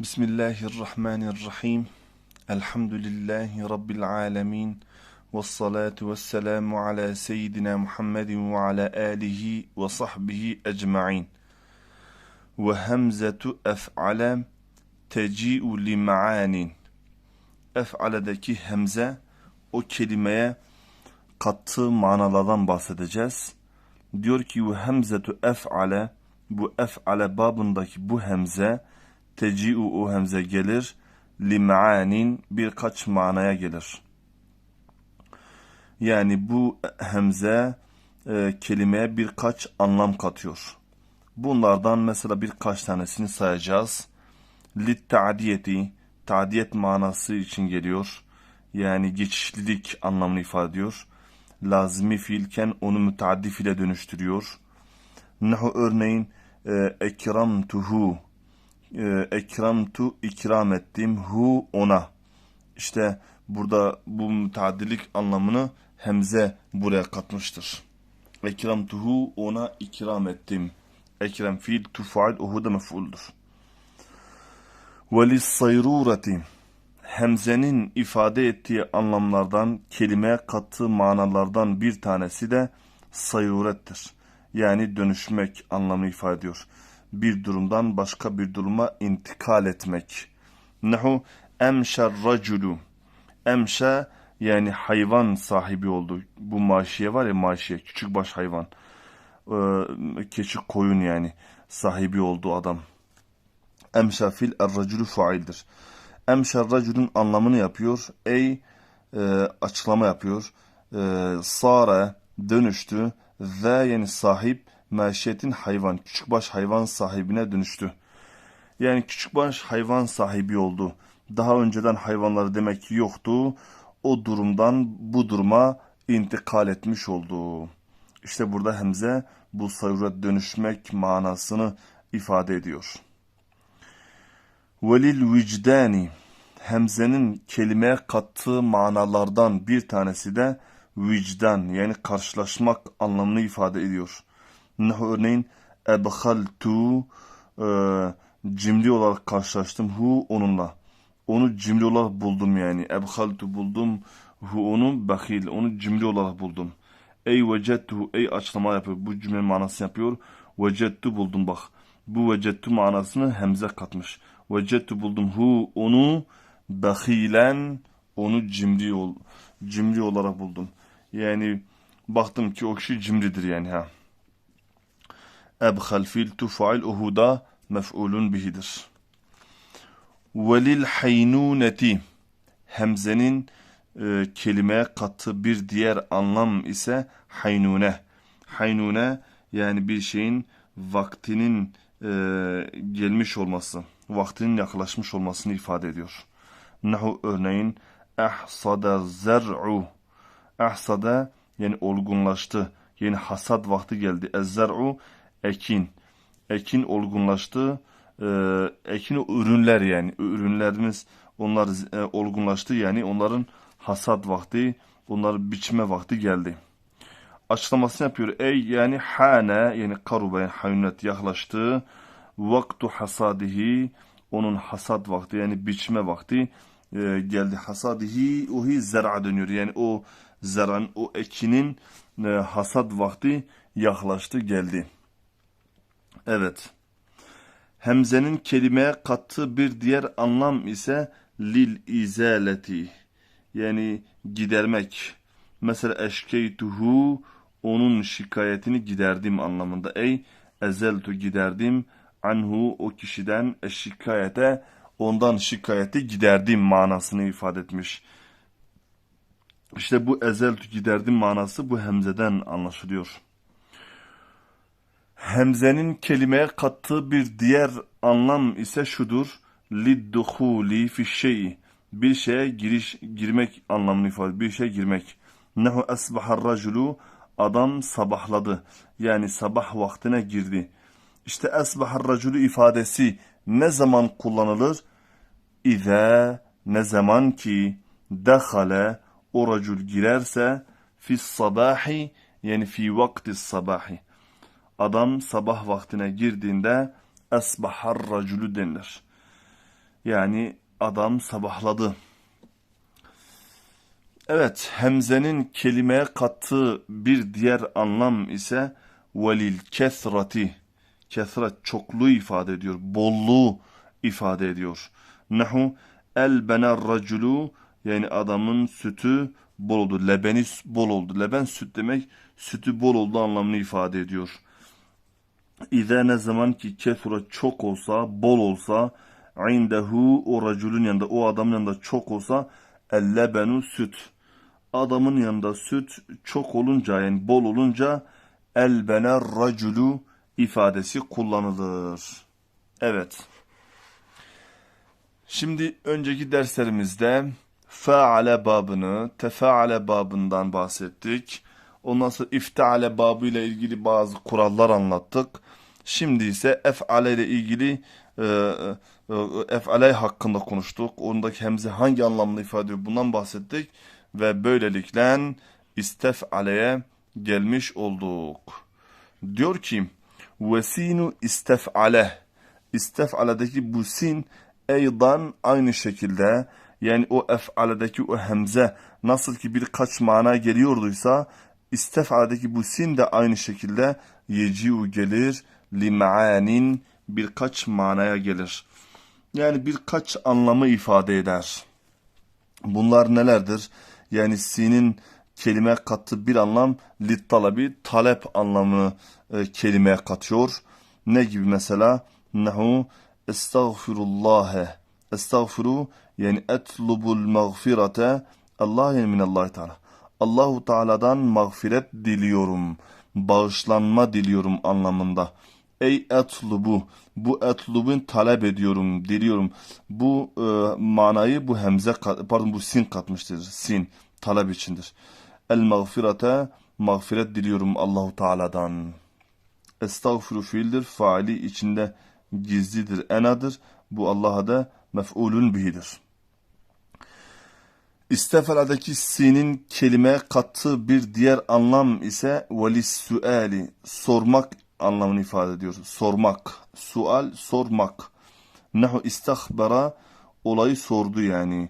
Bismillahirrahmanirrahim. Elhamdülillahi Rabbil alemin. Vessalatu vesselamu ala seyyidina Muhammedin ve ala alihi ve sahbihi ecma'in. Ve hemzetu ef'ale teci'u li ma'anin. Ef'aledeki hemze o kelimeye kattığı manalardan bahsedeceğiz. Diyor ki ve hemzetu ef'ale bu ef'ale babındaki bu hemze teci'u hemze gelir li ma'anin birkaç manaya gelir. Yani bu hemze e, kelimeye birkaç anlam katıyor. Bunlardan mesela birkaç tanesini sayacağız. Lit ta'diyeti, ta'diyet manası için geliyor. Yani geçişlilik anlamını ifade ediyor. Lazimi fiilken onu müteaddif ile dönüştürüyor. Nahu örneğin e, ekramtuhu e, ekramtu ikram ettim hu ona. İşte burada bu müteaddilik anlamını hemze buraya katmıştır. Ekramtuhu ona ikram ettim. Ekrem fiil tufail uhu da mef'uldur. Ve sayrurati Hemzenin ifade ettiği anlamlardan kelimeye kattığı manalardan bir tanesi de sayurettir. Yani dönüşmek anlamı ifade ediyor. Bir durumdan başka bir duruma intikal etmek. Nahu emşer raculu. Emşe yani hayvan sahibi oldu. Bu maşiye var ya maşiye küçük baş hayvan. Ee, keçi koyun yani sahibi olduğu adam. Emşe fil er-raculu faildir. Emşer raculun anlamını yapıyor. Ey e, açıklama yapıyor. E, sare dönüştü. Ve yani sahip meşiyetin hayvan. Küçükbaş hayvan sahibine dönüştü. Yani küçükbaş hayvan sahibi oldu. Daha önceden hayvanları demek ki yoktu. O durumdan bu duruma intikal etmiş oldu. İşte burada Hemze bu sayıra dönüşmek manasını ifade ediyor. Velil vicdani Hemze'nin kelimeye kattığı manalardan bir tanesi de vicdan yani karşılaşmak anlamını ifade ediyor. Nahu örneğin ebhaltu e, cimri olarak karşılaştım hu onunla. Onu cimri olarak buldum yani. Ebhaltu buldum hu onu bahil onu cimri olarak buldum. Ey vecettu ey açıklama yapıyor. Bu cümle manası yapıyor. Vecettu buldum bak. Bu vecettu manasını hemze katmış. Vecettu buldum hu onu bahilen onu cimri ol, cimri olarak buldum. Yani baktım ki o kişi cimridir yani ha. Ebhal fil tufail uhuda mef'ulun bihidir. Velil haynuneti Hemzenin e, kelimeye kattığı bir diğer anlam ise haynune. Haynune yani bir şeyin vaktinin e, gelmiş olması, vaktinin yaklaşmış olmasını ifade ediyor. Nahu örneğin ahsada zer'u. Ahsada yani olgunlaştı. Yani hasat vakti geldi. Ez-zer'u ekin. Ekin olgunlaştı. Ee, ekin ürünler yani. Ürünlerimiz onlar e, olgunlaştı. Yani onların hasat vakti, onların biçme vakti geldi. Açıklamasını yapıyor. Ey yani hane yani karuba yani hayunet yaklaştı. Vaktu hasadihi onun hasat vakti yani biçme vakti e, geldi. Hasadihi ohi zer'a dönüyor. Yani o zeran, o ekinin e, hasat vakti yaklaştı geldi. Evet. Hemzenin kelimeye kattığı bir diğer anlam ise lil izaleti. Yani gidermek. Mesela eşkeytuhu onun şikayetini giderdim anlamında. Ey ezeltu giderdim anhu o kişiden şikayete ondan şikayeti giderdim manasını ifade etmiş. İşte bu ezeltu giderdim manası bu hemzeden anlaşılıyor. Hemzenin kelimeye kattığı bir diğer anlam ise şudur. Lidduhuli fi şeyi. Bir şeye giriş, girmek anlamını ifade Bir şeye girmek. Nehu esbahar raculu. Adam sabahladı. Yani sabah vaktine girdi. İşte esbahar raculu ifadesi ne zaman kullanılır? İze ne zaman ki dehale o racul girerse fi sabahi yani fi vakti sabahi. Adam sabah vaktine girdiğinde esbahar raculu denilir. Yani adam sabahladı. Evet, hemzenin kelimeye kattığı bir diğer anlam ise velil kesrati. Kesret çokluğu ifade ediyor, bolluğu ifade ediyor. Nahu el bener raculu yani adamın sütü bol oldu. Lebeni bol oldu. Leben süt demek sütü bol oldu anlamını ifade ediyor. İze ne zaman ki kesura çok olsa, bol olsa, indehu o raculun yanında, o adamın yanında çok olsa, ellebenu süt. Adamın yanında süt çok olunca yani bol olunca elbener raculu ifadesi kullanılır. Evet. Şimdi önceki derslerimizde faale babını, tefaale babından bahsettik. Ondan sonra ifteale babı ile ilgili bazı kurallar anlattık. Şimdi ise ef'ale ile ilgili e, e, ef'ale hakkında konuştuk. Ondaki hemze hangi anlamda ifade ediyor bundan bahsettik. Ve böylelikle istef'aleye gelmiş olduk. Diyor ki vesinu istef'ale istef'aledeki bu sin eydan aynı şekilde yani o ef'aledeki o hemze nasıl ki birkaç mana geliyorduysa istef'aledeki bu sin de aynı şekilde yeciu gelir lim'anin birkaç manaya gelir. Yani birkaç anlamı ifade eder. Bunlar nelerdir? Yani sinin kelime kattığı bir anlam lit talebi talep anlamını e, kelimeye katıyor. Ne gibi mesela? Nehu estağfirullâhe. Estağfiru yani etlubul mağfirete Allah yani minallahi teala. Allahu Teala'dan mağfiret diliyorum. Bağışlanma diliyorum anlamında. Ey etlubu. Bu etlubun talep ediyorum, diliyorum. Bu e, manayı bu hemze, pardon bu sin katmıştır. Sin talep içindir. El mağfirete mağfiret diliyorum Allahu Teala'dan. Estağfiru fiildir. Faali içinde gizlidir, enadır. Bu Allah'a da mef'ulun bihidir. İstefeladaki sinin kelime kattığı bir diğer anlam ise velis suali sormak anlamını ifade ediyor. Sormak. Sual sormak. Nehu istahbara olayı sordu yani.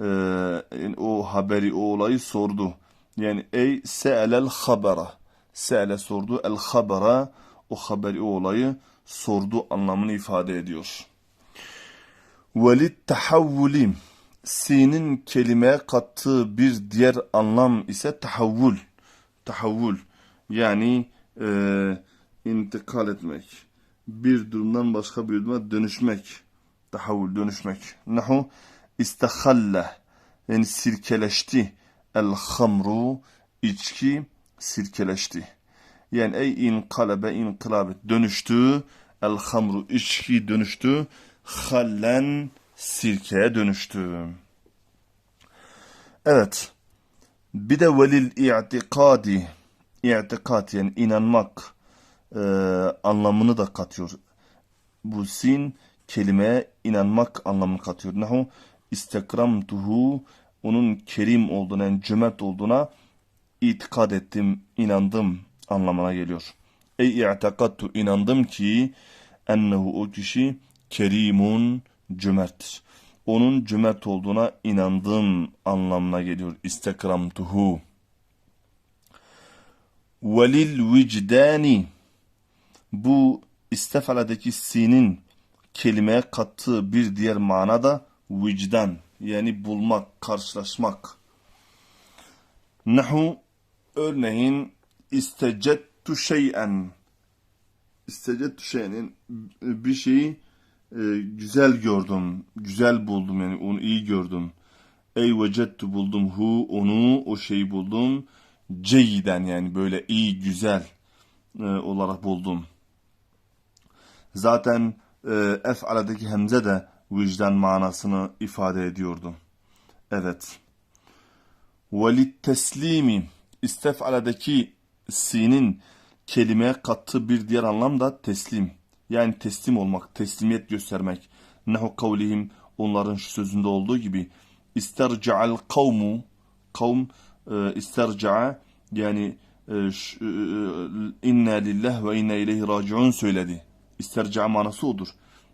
Ee, o haberi, o olayı sordu. Yani ey se'elel habera. Se'ele sordu. El habera o haberi, o olayı sordu anlamını ifade ediyor. Velit tahavvulim. Sinin kelimeye kattığı bir diğer anlam ise tahavvul. Tahavvul. Yani e, intikal etmek. Bir durumdan başka bir duruma dönüşmek. Tahavvul dönüşmek. Nahu istahalle. Yani sirkeleşti. El hamru içki sirkeleşti. Yani ey inkalebe inkılabet dönüştü. El hamru içki dönüştü. Hallen sirkeye dönüştü. Evet. Bir de velil i'tikadi. İ'tikat yani inanmak e, anlamını da katıyor. Bu sin kelimeye inanmak anlamını katıyor. Nehu istekramtuhu onun kerim olduğuna yani cömert olduğuna itikad ettim, inandım anlamına geliyor. Ey i'tekattu inandım ki ennehu o kişi kerimun cömerttir. Onun cömert olduğuna inandığım anlamına geliyor. İstekramtuhu. Velil vicdani. Bu istefaladaki sinin kelimeye kattığı bir diğer mana da vicdan. Yani bulmak, karşılaşmak. Nahu örneğin istecettu şeyen. İstecettu şeyenin bir şeyi e, güzel gördüm, güzel buldum yani onu iyi gördüm. Ey vecettu buldum hu onu o şeyi buldum. Ceyden yani böyle iyi güzel e, olarak buldum. Zaten e, ef'aladaki hemze de vicdan manasını ifade ediyordu. Evet. Velit teslimi istef'aladaki sinin kelimeye kattığı bir diğer anlam da teslim. Yani teslim olmak, teslimiyet göstermek. Nehu kavlihim onların şu sözünde olduğu gibi isterca'al kavmu kavm e, isterca'a yani e, e, inna lillah ve inna ileyhi raciun söyledi. İsterca'a manası odur.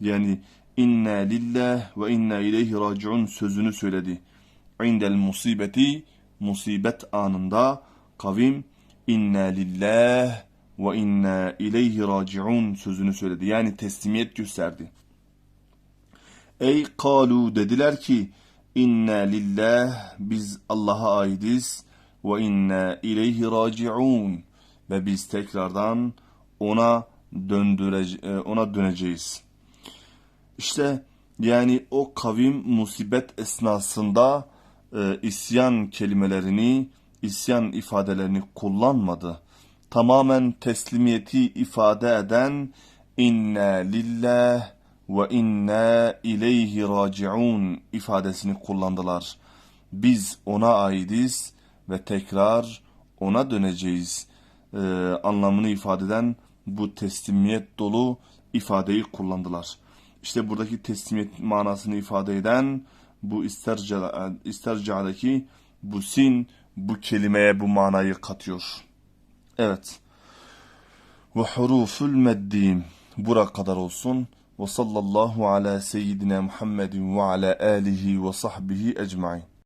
Yani inna lillah ve inna ileyhi raciun sözünü söyledi. İndel musibeti musibet anında kavim inna lillah ve inna ileyhi raciun sözünü söyledi. Yani teslimiyet gösterdi. Ey kalu dediler ki inna lillah biz Allah'a aidiz ve inna ileyhi raciun ve biz tekrardan ona döndürece e, ona döneceğiz. İşte yani o kavim musibet esnasında e, isyan kelimelerini, isyan ifadelerini kullanmadı. Tamamen teslimiyeti ifade eden inna lillah ve inna ileyhi raciun ifadesini kullandılar. Biz ona aidiz ve tekrar ona döneceğiz e, anlamını ifade eden bu teslimiyet dolu ifadeyi kullandılar. İşte buradaki teslimiyet manasını ifade eden bu isterca, isterca'daki bu sin bu kelimeye bu manayı katıyor. Evet. Ve huruful meddim bura kadar olsun. Ve sallallahu ala seyyidina Muhammedin ve ala alihi ve sahbihi ecmain.